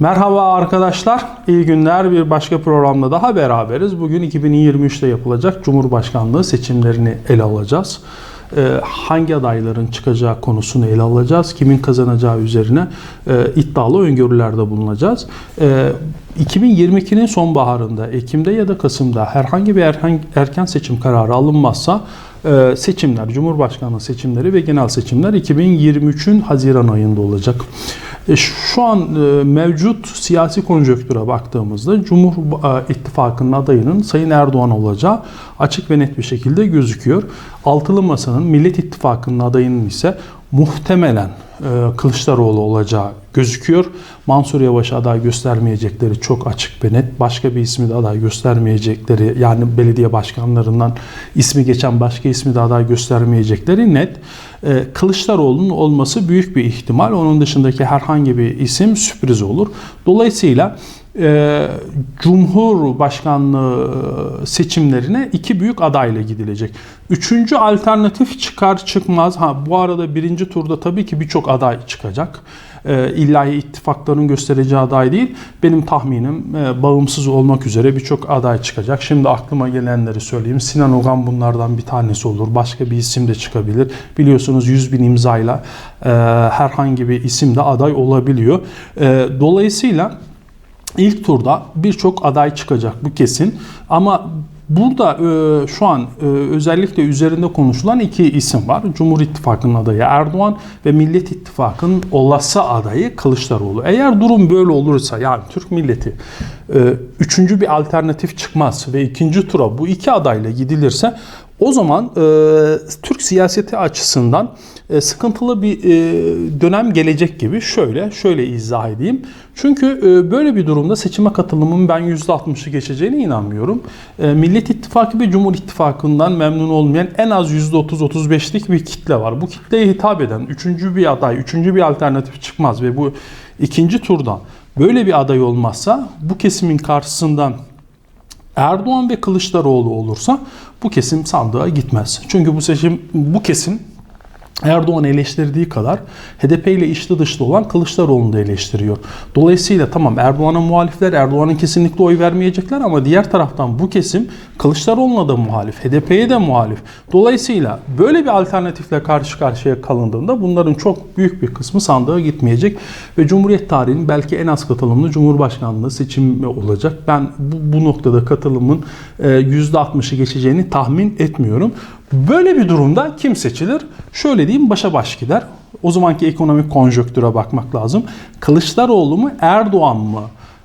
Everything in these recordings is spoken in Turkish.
Merhaba arkadaşlar, iyi günler. Bir başka programda daha beraberiz. Bugün 2023'te yapılacak Cumhurbaşkanlığı seçimlerini ele alacağız. Ee, hangi adayların çıkacağı konusunu ele alacağız. Kimin kazanacağı üzerine e, iddialı öngörülerde bulunacağız. Ee, 2022'nin sonbaharında, Ekim'de ya da Kasım'da herhangi bir erken, seçim kararı alınmazsa e, seçimler, Cumhurbaşkanlığı seçimleri ve genel seçimler 2023'ün Haziran ayında olacak. E, Şu an e, mevcut siyasi konjonktüre baktığımızda Cumhur İttifakı'nın adayının Sayın Erdoğan olacağı açık ve net bir şekilde gözüküyor. Altılı Masa'nın Millet İttifakı'nın adayının ise muhtemelen e, Kılıçdaroğlu olacağı gözüküyor. Mansur Yavaş aday göstermeyecekleri çok açık ve net. Başka bir ismi de aday göstermeyecekleri yani belediye başkanlarından ismi geçen başka ismi de aday göstermeyecekleri net. E, Kılıçdaroğlu'nun olması büyük bir ihtimal. Onun dışındaki herhangi bir isim sürpriz olur. Dolayısıyla e, Cumhurbaşkanlığı seçimlerine iki büyük adayla gidilecek. Üçüncü alternatif çıkar çıkmaz. Ha bu arada birinci turda tabii ki birçok aday çıkacak. E, İllahi ittifakların göstereceği aday değil. Benim tahminim e, bağımsız olmak üzere birçok aday çıkacak. Şimdi aklıma gelenleri söyleyeyim. Sinan Ogan bunlardan bir tanesi olur. Başka bir isim de çıkabilir. Biliyorsunuz 100 bin imzayla e, herhangi bir isim de aday olabiliyor. E, dolayısıyla İlk turda birçok aday çıkacak bu kesin. Ama burada e, şu an e, özellikle üzerinde konuşulan iki isim var. Cumhur İttifakı'nın adayı Erdoğan ve Millet İttifakı'nın olası adayı Kılıçdaroğlu. Eğer durum böyle olursa yani Türk milleti e, üçüncü bir alternatif çıkmaz ve ikinci tura bu iki adayla gidilirse o zaman e, Türk siyaseti açısından e, sıkıntılı bir e, dönem gelecek gibi şöyle şöyle izah edeyim. Çünkü e, böyle bir durumda seçime katılımın ben %60'ı geçeceğine inanmıyorum. E, Millet İttifakı ve Cumhur İttifakı'ndan memnun olmayan en az %30-35'lik bir kitle var. Bu kitleye hitap eden üçüncü bir aday, üçüncü bir alternatif çıkmaz ve bu ikinci turda böyle bir aday olmazsa bu kesimin karşısından Erdoğan ve Kılıçdaroğlu olursa bu kesim sandığa gitmez. Çünkü bu seçim bu kesim Erdoğan eleştirdiği kadar HDP ile içli dışlı olan Kılıçdaroğlu'nu da eleştiriyor. Dolayısıyla tamam Erdoğan'a muhalifler Erdoğan'ın kesinlikle oy vermeyecekler ama diğer taraftan bu kesim Kılıçdaroğlu'na da muhalif, HDP'ye de muhalif. Dolayısıyla böyle bir alternatifle karşı karşıya kalındığında bunların çok büyük bir kısmı sandığa gitmeyecek ve Cumhuriyet tarihinin belki en az katılımlı Cumhurbaşkanlığı seçimi olacak. Ben bu, bu noktada katılımın %60'ı geçeceğini tahmin etmiyorum. Böyle bir durumda kim seçilir? Şöyle diyeyim başa baş gider. O zamanki ekonomik konjöktüre bakmak lazım. Kılıçdaroğlu mu Erdoğan mı?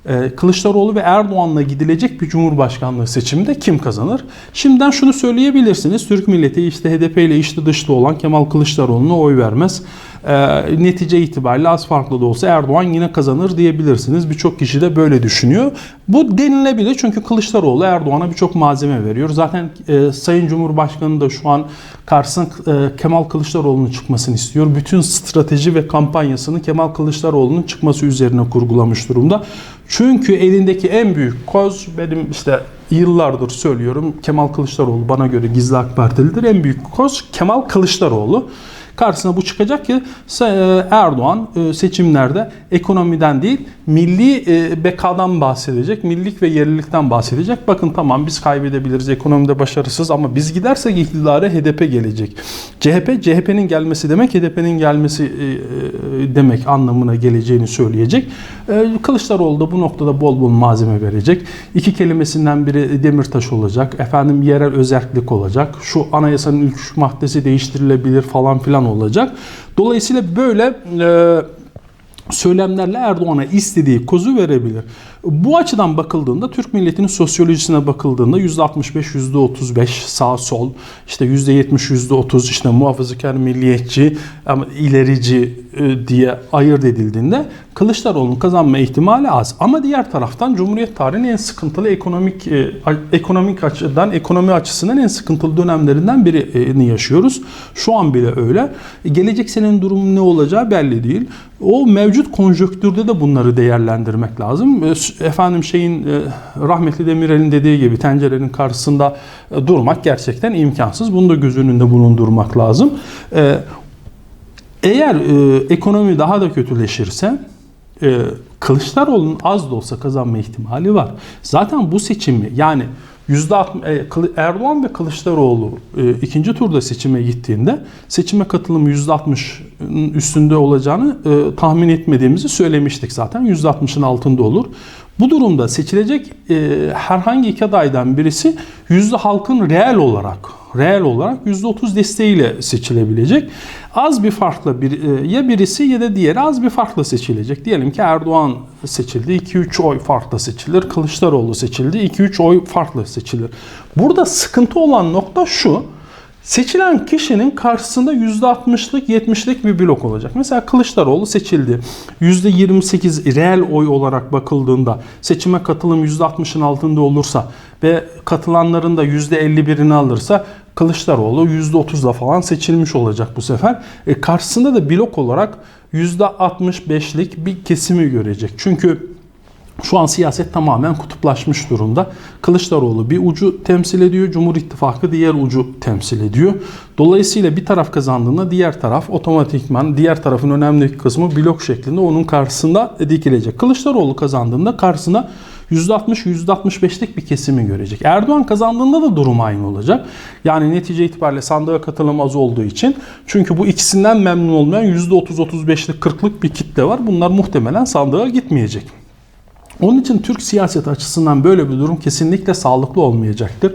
Ee, Kılıçdaroğlu ve Erdoğan'la gidilecek bir cumhurbaşkanlığı seçiminde kim kazanır? Şimdiden şunu söyleyebilirsiniz. Türk milleti işte HDP ile içli dışlı olan Kemal Kılıçdaroğlu'na oy vermez. Ee, netice itibariyle az farklı da olsa Erdoğan yine kazanır diyebilirsiniz. Birçok kişi de böyle düşünüyor. Bu denilebilir çünkü Kılıçdaroğlu Erdoğan'a birçok malzeme veriyor. Zaten e, Sayın Cumhurbaşkanı da şu an karşısına e, Kemal Kılıçdaroğlu'nun çıkmasını istiyor. Bütün strateji ve kampanyasını Kemal Kılıçdaroğlu'nun çıkması üzerine kurgulamış durumda. Çünkü elindeki en büyük koz benim işte yıllardır söylüyorum Kemal Kılıçdaroğlu bana göre gizli AK Partilidir. En büyük koz Kemal Kılıçdaroğlu. Karşısına bu çıkacak ki Erdoğan e, seçimlerde ekonomiden değil milli e, bekadan bahsedecek. Millilik ve yerlilikten bahsedecek. Bakın tamam biz kaybedebiliriz ekonomide başarısız ama biz gidersek iktidara HDP gelecek. CHP, CHP'nin gelmesi demek HDP'nin gelmesi e, demek anlamına geleceğini söyleyecek. Kılıçdaroğlu da bu noktada bol bol malzeme verecek. İki kelimesinden biri Demirtaş olacak. Efendim yerel özellik olacak. Şu anayasanın ilk maddesi değiştirilebilir falan filan olacak. Dolayısıyla böyle e, söylemlerle Erdoğan'a istediği kozu verebilir. Bu açıdan bakıldığında Türk milletinin sosyolojisine bakıldığında %65, %35 sağ sol, işte %70, %30 işte muhafazakar milliyetçi ama ilerici e, diye ayırt edildiğinde Kılıçdaroğlu'nun kazanma ihtimali az. Ama diğer taraftan Cumhuriyet tarihinin en sıkıntılı ekonomik e, ekonomik açıdan ekonomi açısından en sıkıntılı dönemlerinden birini yaşıyoruz. Şu an bile öyle. Gelecek senenin durumu ne olacağı belli değil. O mevcut konjonktürde de bunları değerlendirmek lazım efendim şeyin e, rahmetli Demirel'in dediği gibi tencerenin karşısında e, durmak gerçekten imkansız. Bunu da göz önünde bulundurmak lazım. E, eğer ekonomi daha da kötüleşirse e, Kılıçdaroğlu'nun az da olsa kazanma ihtimali var. Zaten bu seçimi yani %60, e, Erdoğan ve Kılıçdaroğlu e, ikinci turda seçime gittiğinde seçime katılımı %60'ın üstünde olacağını tahmin etmediğimizi söylemiştik zaten. %60'ın altında olur. Bu durumda seçilecek e, herhangi iki adaydan birisi yüzde halkın reel olarak reel olarak %30 desteğiyle seçilebilecek. Az bir farkla bir, e, ya birisi ya da diğeri az bir farkla seçilecek. Diyelim ki Erdoğan seçildi 2-3 oy farkla seçilir. Kılıçdaroğlu seçildi 2-3 oy farkla seçilir. Burada sıkıntı olan nokta şu. Seçilen kişinin karşısında %60'lık 70'lik bir blok olacak. Mesela Kılıçdaroğlu seçildi. %28 reel oy olarak bakıldığında seçime katılım %60'ın altında olursa ve katılanların da %51'ini alırsa Kılıçdaroğlu %30'la falan seçilmiş olacak bu sefer. E, karşısında da blok olarak %65'lik bir kesimi görecek. Çünkü şu an siyaset tamamen kutuplaşmış durumda. Kılıçdaroğlu bir ucu temsil ediyor, Cumhur İttifakı diğer ucu temsil ediyor. Dolayısıyla bir taraf kazandığında diğer taraf otomatikman diğer tarafın önemli kısmı blok şeklinde onun karşısında dikilecek. Kılıçdaroğlu kazandığında karşısına %60-%65'lik bir kesimi görecek. Erdoğan kazandığında da durum aynı olacak. Yani netice itibariyle sandığa katılım az olduğu için çünkü bu ikisinden memnun olmayan %30-35'lik 40'lık bir kitle var. Bunlar muhtemelen sandığa gitmeyecek. Onun için Türk siyaseti açısından böyle bir durum kesinlikle sağlıklı olmayacaktır.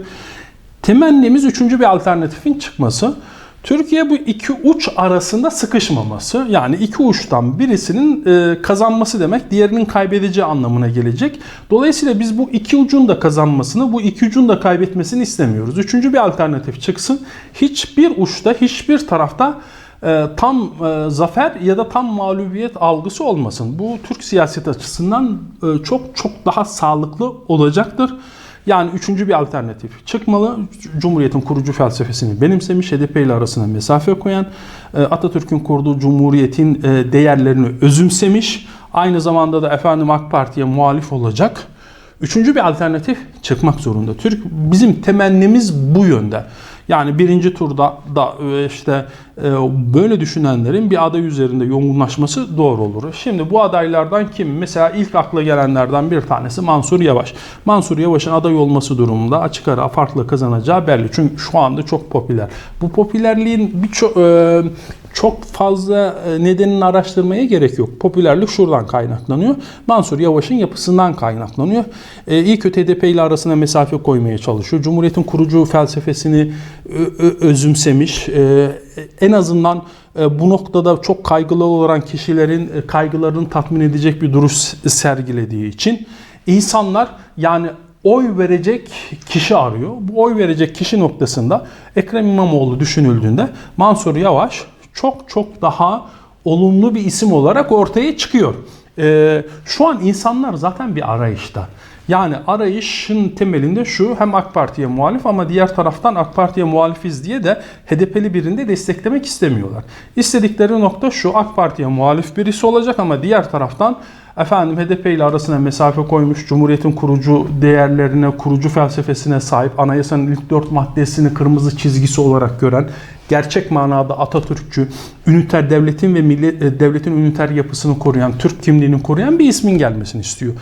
Temennimiz üçüncü bir alternatifin çıkması. Türkiye bu iki uç arasında sıkışmaması. Yani iki uçtan birisinin e, kazanması demek diğerinin kaybedeceği anlamına gelecek. Dolayısıyla biz bu iki ucun da kazanmasını, bu iki ucun da kaybetmesini istemiyoruz. Üçüncü bir alternatif çıksın. Hiçbir uçta, hiçbir tarafta tam e, zafer ya da tam mağlubiyet algısı olmasın. Bu Türk siyaset açısından e, çok çok daha sağlıklı olacaktır. Yani üçüncü bir alternatif çıkmalı. Cumhuriyetin kurucu felsefesini benimsemiş, HDP ile arasına mesafe koyan, e, Atatürk'ün kurduğu Cumhuriyetin e, değerlerini özümsemiş, aynı zamanda da efendim AK Parti'ye muhalif olacak. Üçüncü bir alternatif çıkmak zorunda. Türk bizim temennimiz bu yönde. Yani birinci turda da e, işte e, böyle düşünenlerin bir aday üzerinde yoğunlaşması doğru olur. Şimdi bu adaylardan kim? Mesela ilk akla gelenlerden bir tanesi Mansur Yavaş. Mansur Yavaş'ın aday olması durumunda açık ara farklı kazanacağı belli. Çünkü şu anda çok popüler. Bu popülerliğin birçok e, çok fazla nedenini araştırmaya gerek yok. Popülerlik şuradan kaynaklanıyor. Mansur Yavaş'ın yapısından kaynaklanıyor. İyi kötü HDP ile arasına mesafe koymaya çalışıyor. Cumhuriyet'in kurucu felsefesini özümsemiş. E, en azından e, bu noktada çok kaygılı olan kişilerin e, kaygılarını tatmin edecek bir duruş sergilediği için insanlar yani oy verecek kişi arıyor. Bu oy verecek kişi noktasında Ekrem İmamoğlu düşünüldüğünde Mansur Yavaş çok çok daha olumlu bir isim olarak ortaya çıkıyor. Ee, şu an insanlar zaten bir arayışta. Yani arayışın temelinde şu hem AK Parti'ye muhalif ama diğer taraftan AK Parti'ye muhalifiz diye de HDP'li birinde desteklemek istemiyorlar. İstedikleri nokta şu AK Parti'ye muhalif birisi olacak ama diğer taraftan efendim HDP ile arasına mesafe koymuş, Cumhuriyet'in kurucu değerlerine, kurucu felsefesine sahip, anayasanın ilk dört maddesini kırmızı çizgisi olarak gören, gerçek manada Atatürkçü, üniter devletin ve millet, devletin üniter yapısını koruyan, Türk kimliğini koruyan bir ismin gelmesini istiyor.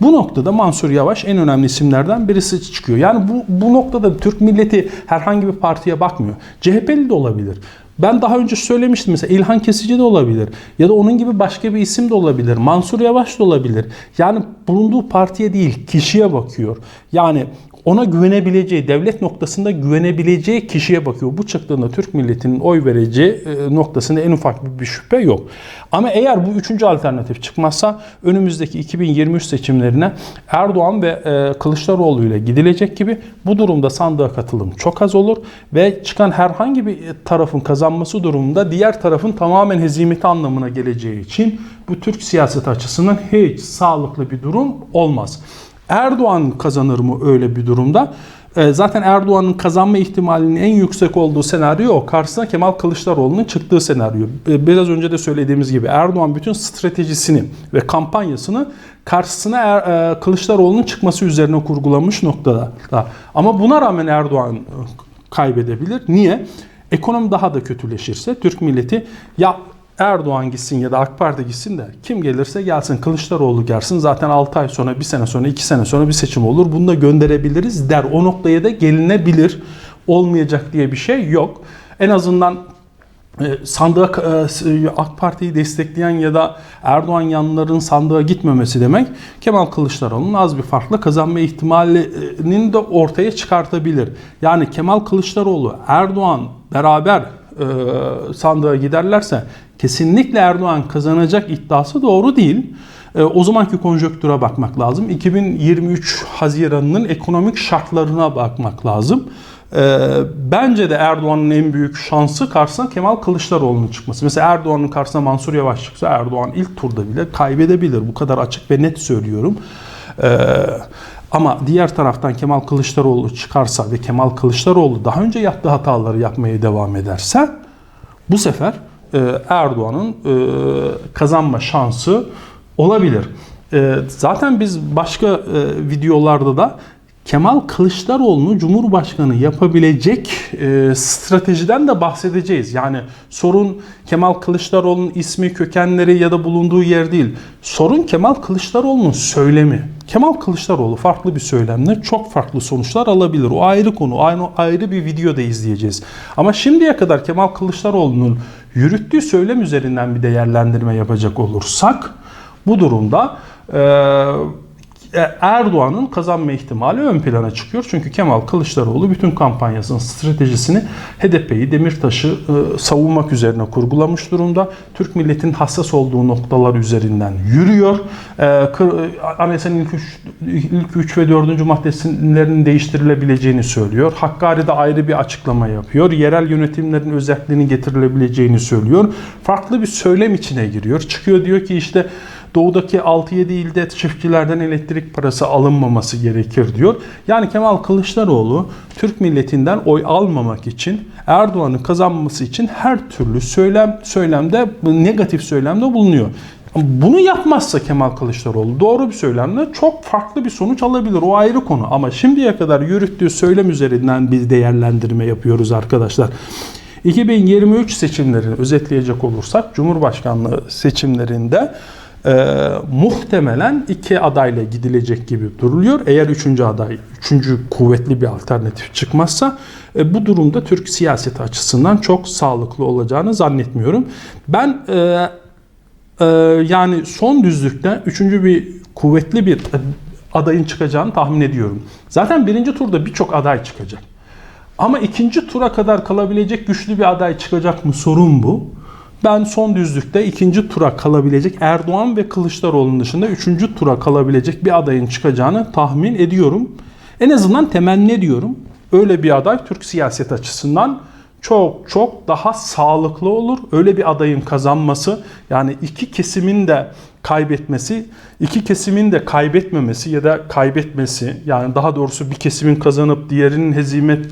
Bu noktada Mansur Yavaş en önemli isimlerden birisi çıkıyor. Yani bu, bu noktada Türk milleti herhangi bir partiye bakmıyor. CHP'li de olabilir. Ben daha önce söylemiştim mesela İlhan Kesici de olabilir. Ya da onun gibi başka bir isim de olabilir. Mansur Yavaş da olabilir. Yani bulunduğu partiye değil kişiye bakıyor. Yani ona güvenebileceği, devlet noktasında güvenebileceği kişiye bakıyor. Bu çıktığında Türk milletinin oy vereceği e, noktasında en ufak bir şüphe yok. Ama eğer bu üçüncü alternatif çıkmazsa önümüzdeki 2023 seçimlerine Erdoğan ve e, Kılıçdaroğlu ile gidilecek gibi bu durumda sandığa katılım çok az olur ve çıkan herhangi bir tarafın kazanması durumunda diğer tarafın tamamen hezimeti anlamına geleceği için bu Türk siyaseti açısından hiç sağlıklı bir durum olmaz. Erdoğan kazanır mı öyle bir durumda? E, Zaten Erdoğan'ın kazanma ihtimalinin en yüksek olduğu senaryo o. Karşısına Kemal Kılıçdaroğlu'nun çıktığı senaryo. E, Biraz önce de söylediğimiz gibi Erdoğan bütün stratejisini ve kampanyasını karşısına Er- e, Kılıçdaroğlu'nun çıkması üzerine kurgulamış noktada. Ama buna rağmen Erdoğan e, kaybedebilir. Niye? Ekonomi daha da kötüleşirse Türk milleti ya Erdoğan gitsin ya da AK Parti gitsin de kim gelirse gelsin Kılıçdaroğlu gelsin zaten 6 ay sonra bir sene sonra 2 sene sonra bir seçim olur bunu da gönderebiliriz der. O noktaya da gelinebilir. Olmayacak diye bir şey yok. En azından e, sandığa e, AK Parti'yi destekleyen ya da Erdoğan yanlıların sandığa gitmemesi demek Kemal Kılıçdaroğlu'nun az bir farkla kazanma ihtimalinin de ortaya çıkartabilir. Yani Kemal Kılıçdaroğlu Erdoğan beraber e, sandığa giderlerse kesinlikle Erdoğan kazanacak iddiası doğru değil. E, o zamanki konjöktüre bakmak lazım. 2023 Haziran'ın ekonomik şartlarına bakmak lazım. E, bence de Erdoğan'ın en büyük şansı karşısına Kemal Kılıçdaroğlu'nun çıkması. Mesela Erdoğan'ın karşısına Mansur Yavaş çıksa Erdoğan ilk turda bile kaybedebilir. Bu kadar açık ve net söylüyorum. E, ama diğer taraftan Kemal Kılıçdaroğlu çıkarsa ve Kemal Kılıçdaroğlu daha önce yaptığı hataları yapmaya devam ederse bu sefer e, Erdoğan'ın e, kazanma şansı olabilir. E, zaten biz başka videolarda da Kemal Kılıçdaroğlu'nu Cumhurbaşkanı yapabilecek e, stratejiden de bahsedeceğiz. Yani sorun Kemal Kılıçdaroğlu'nun ismi, kökenleri ya da bulunduğu yer değil. Sorun Kemal Kılıçdaroğlu'nun söylemi. Kemal Kılıçdaroğlu farklı bir söylemle çok farklı sonuçlar alabilir. O ayrı konu. Aynı ayrı bir videoda izleyeceğiz. Ama şimdiye kadar Kemal Kılıçdaroğlu'nun yürüttüğü söylem üzerinden bir değerlendirme yapacak olursak bu durumda eee Erdoğan'ın kazanma ihtimali ön plana çıkıyor. Çünkü Kemal Kılıçdaroğlu bütün kampanyasının stratejisini HDP'yi, Demirtaş'ı e, savunmak üzerine kurgulamış durumda. Türk milletin hassas olduğu noktalar üzerinden yürüyor. E, Anayasanın ilk 3, ilk 3 ve 4. maddesinin değiştirilebileceğini söylüyor. Hakkari'de ayrı bir açıklama yapıyor. Yerel yönetimlerin özelliğini getirilebileceğini söylüyor. Farklı bir söylem içine giriyor. Çıkıyor diyor ki işte Doğudaki 6-7 ilde çiftçilerden elektrik parası alınmaması gerekir diyor. Yani Kemal Kılıçdaroğlu Türk milletinden oy almamak için Erdoğan'ın kazanması için her türlü söylem söylemde negatif söylemde bulunuyor. Bunu yapmazsa Kemal Kılıçdaroğlu doğru bir söylemle çok farklı bir sonuç alabilir. O ayrı konu. Ama şimdiye kadar yürüttüğü söylem üzerinden bir değerlendirme yapıyoruz arkadaşlar. 2023 seçimlerini özetleyecek olursak Cumhurbaşkanlığı seçimlerinde e, muhtemelen iki adayla gidilecek gibi duruluyor. Eğer üçüncü aday, üçüncü kuvvetli bir alternatif çıkmazsa e, bu durumda Türk siyaseti açısından çok sağlıklı olacağını zannetmiyorum. Ben e, e, yani son düzlükte üçüncü bir kuvvetli bir adayın çıkacağını tahmin ediyorum. Zaten birinci turda birçok aday çıkacak. Ama ikinci tura kadar kalabilecek güçlü bir aday çıkacak mı sorun bu. Ben son düzlükte ikinci tura kalabilecek Erdoğan ve Kılıçdaroğlu'nun dışında üçüncü tura kalabilecek bir adayın çıkacağını tahmin ediyorum. En azından temenni ediyorum. Öyle bir aday Türk siyaset açısından çok çok daha sağlıklı olur. Öyle bir adayın kazanması yani iki kesimin de kaybetmesi, iki kesimin de kaybetmemesi ya da kaybetmesi yani daha doğrusu bir kesimin kazanıp diğerinin hezimet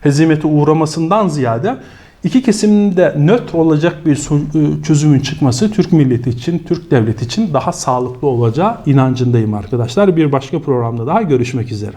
hezimete uğramasından ziyade İki kesimde nötr olacak bir ıı, çözümün çıkması Türk milleti için, Türk devleti için daha sağlıklı olacağı inancındayım arkadaşlar. Bir başka programda daha görüşmek üzere.